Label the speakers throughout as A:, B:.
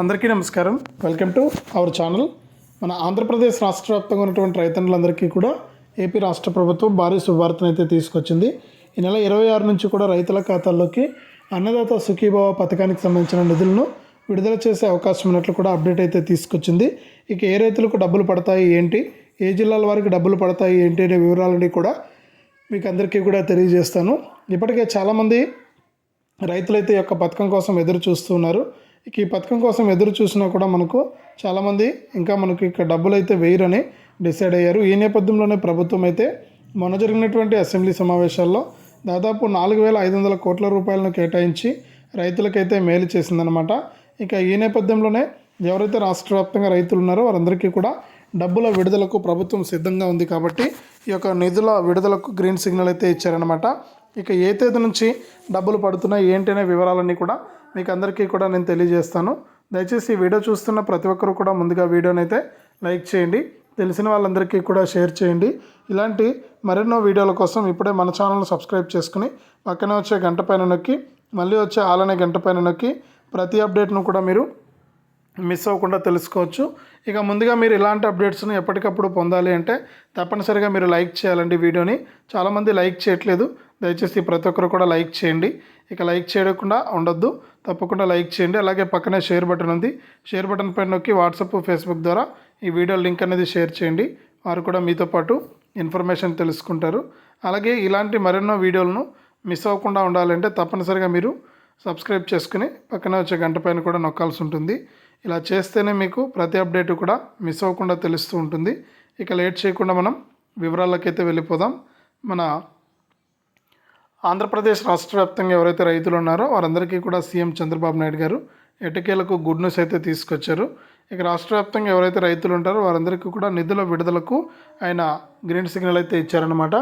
A: అందరికీ నమస్కారం. Welcome to our channel మన ఆంధ్రప్రదేశ్ రాష్ట్ర వ్యాప్తంగా ఉన్నటువంటి రైతన్నులందరికీ కూడా ఏపీ రాష్ట్ర ప్రభుత్వం భారీ శుభార్తను అయితే తీసుకొచ్చింది. ఈ నెల ఇరవై ఆరు నుంచి కూడా రైతుల ఖాతాల్లోకి అన్నదాత సుఖీభావ పథకానికి సంబంధించిన నిధులను విడుదల చేసే అవకాశం ఉన్నట్లు కూడా అప్డేట్ అయితే తీసుకొచ్చింది. ఇక ఏ రైతులకు డబ్బులు పడతాయి ఏంటి? ఏ జిల్లాల వారికి డబ్బులు పడతాయి ఏంటి? అనే వివరాలని కూడా మీకు అందరికీ కూడా తెలియజేస్తాను. ఇప్పటికే చాలామంది రైతులైతే ఈ యొక్క పథకం కోసం ఎదురు చూస్తున్నారు ఇక ఈ పథకం కోసం ఎదురు చూసినా కూడా మనకు చాలామంది ఇంకా మనకు ఇక్కడ డబ్బులు అయితే వేయరని డిసైడ్ అయ్యారు. ఈ నేపథ్యంలోనే ప్రభుత్వం అయితే మొన్న జరిగినటువంటి అసెంబ్లీ సమావేశాల్లో దాదాపు నాలుగు వేల ఐదు వందల కోట్ల రూపాయలను కేటాయించి రైతులకైతే మేలు చేసిందనమాట ఇక ఈ నేపథ్యంలోనే ఎవరైతే రాష్ట్ర వ్యాప్తంగా రైతులు ఉన్నారో వారందరికీ కూడా డబ్బుల విడుదలకు ప్రభుత్వం సిద్ధంగా ఉంది కాబట్టి ఈ యొక్క నిధుల విడుదలకు గ్రీన్ సిగ్నల్ అయితే ఇచ్చారనమాట ఇక ఏ తేదీ నుంచి డబ్బులు పడుతున్నాయి ఏంటనే వివరాలన్నీ కూడా మీకు అందరికీ కూడా నేను తెలియజేస్తాను. దయచేసి ఈ వీడియో చూస్తున్న ప్రతి ఒక్కరు కూడా ముందుగా వీడియోని అయితే లైక్ చేయండి తెలిసిన వాళ్ళందరికీ కూడా షేర్ చేయండి. ఇలాంటి మరెన్నో వీడియోల కోసం ఇప్పుడే మన ఛానల్ని సబ్స్క్రైబ్ చేసుకుని పక్కనే వచ్చే గంట పైన నొక్కి మళ్ళీ వచ్చే ఆలనే గంట పైన నొక్కి ప్రతి అప్డేట్ను కూడా మీరు మిస్ అవ్వకుండా తెలుసుకోవచ్చు. ఇక ముందుగా మీరు ఇలాంటి అప్డేట్స్ని ఎప్పటికప్పుడు పొందాలి అంటే తప్పనిసరిగా మీరు లైక్ చేయాలండి వీడియోని. చాలామంది లైక్ చేయట్లేదు. దయచేసి ప్రతి ఒక్కరు కూడా లైక్ చేయండి. ఇక లైక్ చేయకుండా ఉండొద్దు. తప్పకుండా లైక్ చేయండి. అలాగే పక్కనే షేర్ బటన్ ఉంది. షేర్ బటన్ పైన నొక్కి వాట్సాప్ ఫేస్బుక్ ద్వారా ఈ వీడియో లింక్ అనేది షేర్ చేయండి. వారు కూడా మీతో పాటు ఇన్ఫర్మేషన్ తెలుసుకుంటారు. అలాగే ఇలాంటి మరెన్నో వీడియోలను మిస్ అవ్వకుండా ఉండాలంటే తప్పనిసరిగా మీరు సబ్స్క్రైబ్ చేసుకుని పక్కనే వచ్చే గంట పైన కూడా నొక్కాల్సి ఉంటుంది. ఇలా చేస్తేనే మీకు ప్రతి అప్డేట్ కూడా మిస్ అవ్వకుండా తెలుస్తూ ఉంటుంది. ఇక లేట్ చేయకుండా మనం వివరాలకైతే వెళ్ళిపోదాం. మన ఆంధ్రప్రదేశ్ రాష్ట్ర వ్యాప్తంగా ఎవరైతే రైతులు ఉన్నారో వారందరికీ కూడా సీఎం చంద్రబాబు నాయుడు గారు ఎటకేలకు గుడ్ న్యూస్ అయితే తీసుకొచ్చారు. ఇక రాష్ట్ర వ్యాప్తంగా ఎవరైతే రైతులు ఉంటారో వారందరికీ కూడా నిధుల విడుదలకు ఆయన గ్రీన్ సిగ్నల్ అయితే ఇచ్చారనమాట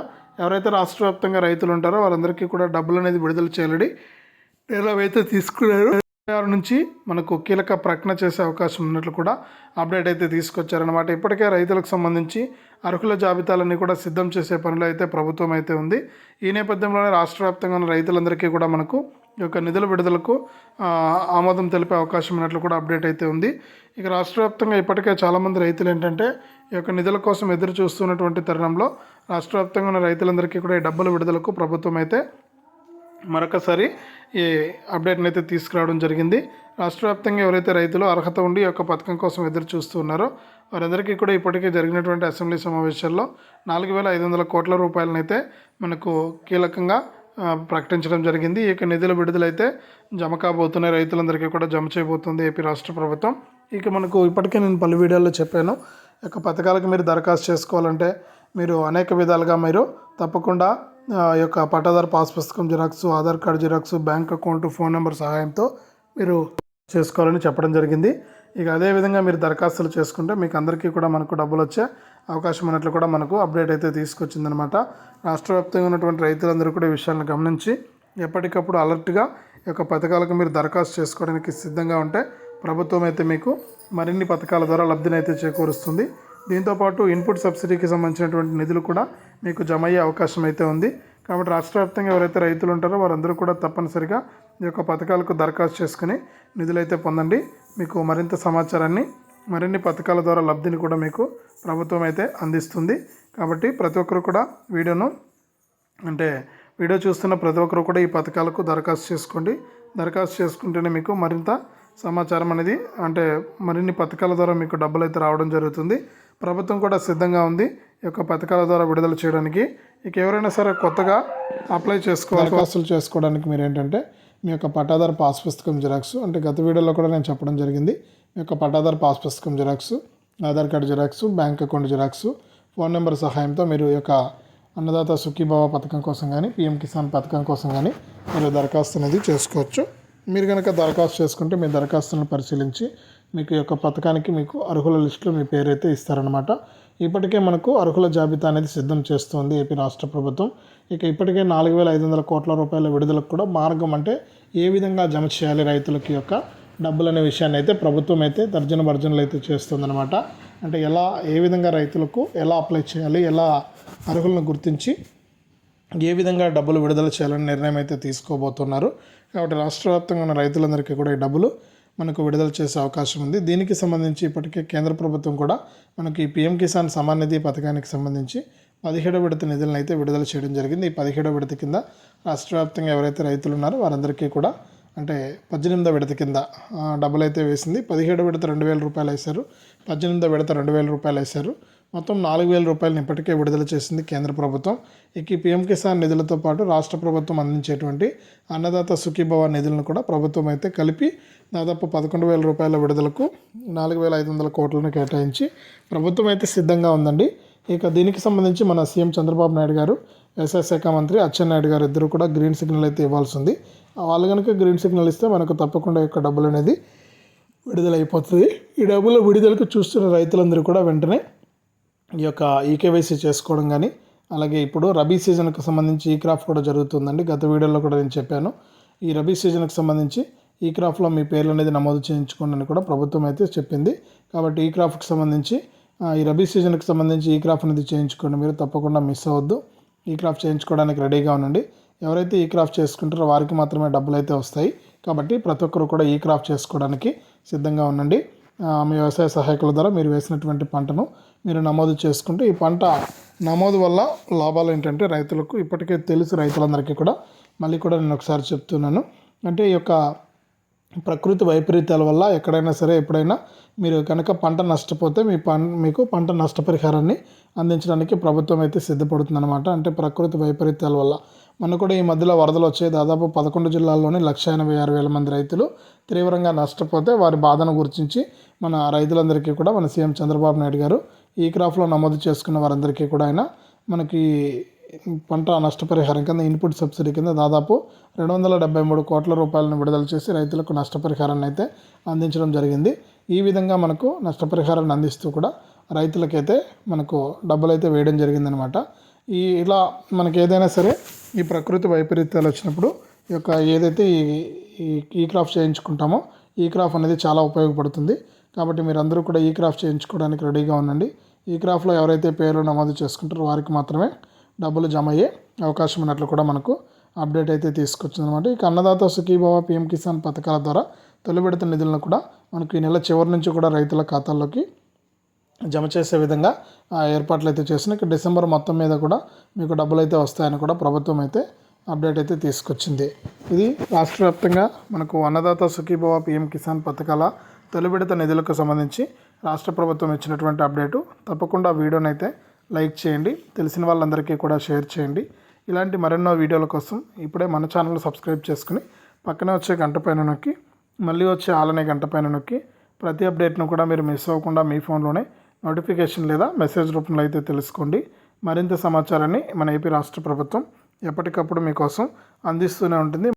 A: ఎవరైతే రాష్ట్ర వ్యాప్తంగా రైతులు ఉంటారో వారందరికీ కూడా డబ్బులు అనేది విడుదల చేయాలని నిర్ణయం అయితే తీసుకున్నారు. ఆరు నుంచి మనకు కీలక ప్రకటన చేసే అవకాశం ఉన్నట్లు కూడా అప్డేట్ అయితే తీసుకొచ్చారనమాట ఇప్పటికే రైతులకు సంబంధించి అర్హుల జాబితాలన్నీ కూడా సిద్ధం చేసే పనులు అయితే ప్రభుత్వం అయితే ఉంది. ఈ నేపథ్యంలోనే రాష్ట్ర వ్యాప్తంగా ఉన్న రైతులందరికీ కూడా మనకు ఈ యొక్క నిధుల విడుదలకు ఆమోదం తెలిపే అవకాశం ఉన్నట్లు కూడా అప్డేట్ అయితే ఉంది. ఇక రాష్ట్ర వ్యాప్తంగా ఇప్పటికే చాలామంది రైతులు ఏంటంటే ఈ యొక్క నిధుల కోసం ఎదురు చూస్తున్నటువంటి తరుణంలో రాష్ట్ర వ్యాప్తంగా ఉన్న రైతులందరికీ కూడా ఈ డబ్బుల విడుదలకు ప్రభుత్వం అయితే మరొకసారి ఈ అప్డేట్ని అయితే తీసుకురావడం జరిగింది. రాష్ట్ర వ్యాప్తంగా ఎవరైతే రైతులు అర్హత ఉండి ఈ యొక్క పథకం కోసం ఎదురు చూస్తున్నారో వారందరికీ కూడా ఇప్పటికే జరిగినటువంటి అసెంబ్లీ సమావేశాల్లో నాలుగు వేల ఐదు వందల కోట్ల రూపాయలనైతే మనకు కీలకంగా ప్రకటించడం జరిగింది. ఈ యొక్క నిధుల విడుదలైతే జమ కాబోతున్నాయి రైతులందరికీ కూడా జమ చేయబోతుంది ఏపీ రాష్ట్ర ప్రభుత్వం. ఇక మనకు ఇప్పటికే నేను పలు వీడియోల్లో చెప్పాను. ఈ యొక్క పథకాలకు మీరు దరఖాస్తు చేసుకోవాలంటే మీరు అనేక విధాలుగా మీరు తప్పకుండా యొక్క పట్టాదారు పాస్ పుస్తకం xerox Aadhaar card xerox bank account phone number సహాయంతో మీరు చేసుకోవాలని చెప్పడం జరిగింది. ఇక అదేవిధంగా మీరు దరఖాస్తులు చేసుకుంటే మీకు అందరికీ కూడా మనకు డబ్బులు వచ్చే అవకాశం ఉన్నట్లు కూడా మనకు అప్డేట్ అయితే తీసుకొచ్చిందనమాట రాష్ట్ర వ్యాప్తంగా ఉన్నటువంటి రైతులందరూ కూడా ఈ విషయాలను గమనించి ఎప్పటికప్పుడు అలర్ట్గా ఈ యొక్క పథకాలకు మీరు దరఖాస్తు చేసుకోవడానికి సిద్ధంగా ఉంటే ప్రభుత్వం అయితే మీకు మరిన్ని పథకాల ద్వారా లబ్ధినైతే చేకూరుస్తుంది. దీంతోపాటు ఇన్పుట్ సబ్సిడీకి సంబంధించినటువంటి నిధులు కూడా మీకు జమ అయ్యే అవకాశం అయితే ఉంది. కాబట్టి రాష్ట్ర వ్యాప్తంగా ఎవరైతే రైతులు ఉంటారో వారందరూ కూడా తప్పనిసరిగా ఈ యొక్క పథకాలకు దరఖాస్తు చేసుకుని నిధులైతే పొందండి. మీకు మరింత సమాచారాన్ని మరిన్ని పథకాల ద్వారా లబ్ధిని కూడా మీకు ప్రభుత్వం అయితే అందిస్తుంది. కాబట్టి ప్రతి ఒక్కరు కూడా వీడియోను అంటే వీడియో చూస్తున్న ప్రతి ఒక్కరు కూడా ఈ పథకాలకు దరఖాస్తు చేసుకోండి. దరఖాస్తు చేసుకుంటేనే మీకు మరింత సమాచారం అనేది అంటే మరిన్ని పథకాల ద్వారా మీకు డబ్బులు అయితే రావడం జరుగుతుంది. ప్రభుత్వం కూడా సిద్ధంగా ఉంది ఈ యొక్క పథకాల ద్వారా విడుదల చేయడానికి. ఇక ఎవరైనా సరే కొత్తగా అప్లై చేసుకోవాలి దరఖాస్తులు చేసుకోవడానికి మీరు ఏంటంటే మీ యొక్క పట్టాదారు పాస్ పుస్తకం జిరాక్స్ అంటే గత వీడియోలో కూడా నేను చెప్పడం జరిగింది. మీ యొక్క పట్టాదారు పాస్ పుస్తకం xerox Aadhaar card xerox bank account xerox phone number సహాయంతో మీరు ఈ యొక్క అన్నదాత సుఖీభావ పథకం కోసం కానీ పిఎం కిసాన్ పథకం కోసం కానీ మీరు దరఖాస్తు అనేది చేసుకోవచ్చు. మీరు కనుక దరఖాస్తు చేసుకుంటే మీ దరఖాస్తులను పరిశీలించి మీకు యొక్క పథకానికి మీకు అర్హుల లిస్టులో మీ పేరు అయితే ఇస్తారనమాట ఇప్పటికే మనకు అర్హుల జాబితా అనేది సిద్ధం చేస్తోంది ఏపీ రాష్ట్ర ప్రభుత్వం. ఇక ఇప్పటికే నాలుగు వేల ఐదు వందల కోట్ల రూపాయల విడుదలకు కూడా మార్గం అంటే ఏ విధంగా జమ చేయాలి రైతులకి యొక్క డబ్బులు అనే విషయాన్ని అయితే ప్రభుత్వం అయితే తర్జన భర్జనలు అయితే చేస్తుందన్నమాట. అంటే ఎలా ఏ విధంగా రైతులకు ఎలా అప్లై చేయాలి ఎలా అర్హులను గుర్తించి ఏ విధంగా డబ్బులు విడుదల చేయాలని నిర్ణయం అయితే తీసుకోబోతున్నారు. కాబట్టి రాష్ట్ర వ్యాప్తంగా ఉన్న రైతులందరికీ కూడా ఈ డబ్బులు మనకు విడుదల చేసే అవకాశం ఉంది. దీనికి సంబంధించి ఇప్పటికే కేంద్ర ప్రభుత్వం కూడా మనకి పిఎం కిసాన్ సమాన్ నిధి పథకానికి సంబంధించి పదిహేడో విడత నిధులను అయితే విడుదల చేయడం జరిగింది. ఈ పదిహేడో విడత కింద రాష్ట్ర వ్యాప్తంగా ఎవరైతే రైతులు ఉన్నారో వారందరికీ కూడా అంటే పద్దెనిమిదో విడత కింద డబ్బులు అయితే వేసింది. పదిహేడో విడత రెండు వేల రూపాయలు వేశారు. పద్దెనిమిదో విడత రెండు వేల రూపాయలు వేశారు. మొత్తం నాలుగు వేల రూపాయలను ఇప్పటికే విడుదల చేసింది కేంద్ర ప్రభుత్వం. ఇక పీఎం కిసాన్ నిధులతో పాటు రాష్ట్ర ప్రభుత్వం అందించేటువంటి అన్నదాత సుఖీభవ నిధులను కూడా ప్రభుత్వం అయితే కలిపి దాదాపు పదకొండు వేల రూపాయల విడుదలకు నాలుగు వేల ఐదు వందల కోట్లను కేటాయించి ప్రభుత్వం అయితే సిద్ధంగా ఉందండి. ఇక దీనికి సంబంధించి మన సీఎం చంద్రబాబు నాయుడు గారు వ్యవసాయ శాఖ మంత్రి అచ్చెన్నాయుడు గారు ఇద్దరు కూడా గ్రీన్ సిగ్నల్ అయితే ఇవ్వాల్సి ఉంది. వాళ్ళు కనుక గ్రీన్ సిగ్నల్ ఇస్తే మనకు తప్పకుండా యొక్క డబ్బులు అనేది విడుదల అయిపోతుంది ఈ డబ్బుల విడుదలకు చూస్తున్న రైతులందరూ కూడా వెంటనే ఈ యొక్క ఈకేవైసీ చేసుకోవడం కానీ అలాగే ఇప్పుడు రబీ సీజన్కి సంబంధించి ఈ క్రాప్ కూడా జరుగుతుందండి. గత వీడియోలో కూడా నేను చెప్పాను. ఈ రబీ సీజన్కి సంబంధించి ఈ క్రాఫ్ట్లో మీ పేర్లు అనేది నమోదు చేయించుకోండి అని కూడా ప్రభుత్వం అయితే చెప్పింది. కాబట్టి ఈ క్రాఫ్ట్కి సంబంధించి ఈ రబీ సీజన్కి సంబంధించి ఈ క్రాఫ్ట్ అనేది చేయించుకోండి. మీరు తప్పకుండా మిస్ అవ్వద్దు. ఈ క్రాఫ్ట్ చేయించుకోవడానికి రెడీగా ఉండండి. ఎవరైతే ఈ క్రాఫ్ట్ చేసుకుంటారో వారికి మాత్రమే డబ్బులు అయితే వస్తాయి. కాబట్టి ప్రతి ఒక్కరు కూడా ఈ క్రాఫ్ట్ చేసుకోవడానికి సిద్ధంగా ఉండండి. మీ వ్యవసాయ సహాయకుల ద్వారా మీరు వేసినటువంటి పంటను మీరు నమోదు చేసుకుంటే ఈ పంట నమోదు వల్ల లాభాలు ఏంటంటే రైతులకు ఇప్పటికే తెలుసు రైతులందరికీ కూడా మళ్ళీ కూడా నేను ఒకసారి చెప్తున్నాను. అంటే ఈ యొక్క ప్రకృతి వైపరీత్యాల వల్ల ఎక్కడైనా సరే ఎప్పుడైనా మీరు కనుక పంట నష్టపోతే మీ పం మీకు పంట నష్టపరిహారాన్ని అందించడానికి ప్రభుత్వం అయితే సిద్ధపడుతుందన్నమాట. అంటే ప్రకృతి వైపరీత్యాల వల్ల. మనకు కూడా ఈ మధ్యలో వరదలు వచ్చాయి దాదాపు పదకొండు జిల్లాల్లోని లక్ష ఎనభై ఆరు వేల మంది రైతులు తీవ్రంగా నష్టపోతే వారి బాధను గుర్తించి మన రైతులందరికీ కూడా మన సీఎం చంద్రబాబు నాయుడు గారు ఈ క్రాప్లో నమోదు చేసుకున్న వారందరికీ కూడా ఆయన మనకి పంట నష్టపరిహారం కింద ఇన్పుట్ సబ్సిడీ కింద దాదాపు రెండు వందల డెబ్బై మూడు కోట్ల రూపాయలను విడుదల చేసి రైతులకు నష్టపరిహారాన్ని అయితే అందించడం జరిగింది. ఈ విధంగా మనకు నష్టపరిహారాన్ని అందిస్తూ కూడా రైతులకైతే మనకు డబ్బులు అయితే వేయడం జరిగిందనమాట ఈ ఇలా మనకి ఏదైనా సరే ఈ ప్రకృతి వైపరీత్యాలు వచ్చినప్పుడు ఈ యొక్క ఏదైతే ఈ ఈ- క్రాఫ్ట్ చేయించుకుంటామో ఈ క్రాఫ్ అనేది చాలా ఉపయోగపడుతుంది. కాబట్టి మీరందరూ కూడా ఈ క్రాఫ్ట్ చేయించుకోవడానికి రెడీగా ఉండండి. ఈ క్రాఫ్ట్లో ఎవరైతే పేర్లు నమోదు చేసుకుంటారో వారికి మాత్రమే డబ్బులు జమ అయ్యే అవకాశం ఉన్నట్లు కూడా మనకు అప్డేట్ అయితే తీసుకొచ్చిందనమాట. ఇక అన్నదాత సుఖీభావ పిఎం కిసాన్ పథకాల ద్వారా తొలి విడత నిధులను కూడా మనకు ఈ నెల చివరి నుంచి కూడా రైతుల ఖాతాల్లోకి జమ చేసే విధంగా ఆ, ఏర్పాట్లు అయితే చేసిన ఇక డిసెంబర్ మొత్తం మీద కూడా మీకు డబ్బులు అయితే వస్తాయని కూడా ప్రభుత్వం అయితే అప్డేట్ అయితే తీసుకొచ్చింది. ఇది రాష్ట్ర వ్యాప్తంగా మనకు అన్నదాత సుఖీభవ పిఎం కిసాన్ పథకాల తొలి విడత నిధులకు సంబంధించి రాష్ట్ర ప్రభుత్వం ఇచ్చినటువంటి అప్డేటు. తప్పకుండా వీడియోనైతే అయితే లైక్ చేయండి. తెలిసిన వాళ్ళందరికీ కూడా షేర్ చేయండి. ఇలాంటి మరెన్నో వీడియోల కోసం ఇప్పుడే మన ఛానల్ సబ్స్క్రైబ్ చేసుకుని పక్కనే వచ్చే గంట పైన నొక్కి మళ్ళీ వచ్చే ఆలనే గంట పైన నొక్కి ప్రతి అప్డేట్ను కూడా మీరు మిస్ అవ్వకుండా మీ ఫోన్లోనే నోటిఫికేషన్ లేదా మెసేజ్ రూపంలో అయితే తెలుసుకోండి. మరింత సమాచారాన్ని మన ఏపీ రాష్ట్ర ప్రభుత్వం ఎప్పటికప్పుడు మీకోసం అందిస్తూనే ఉంటుంది.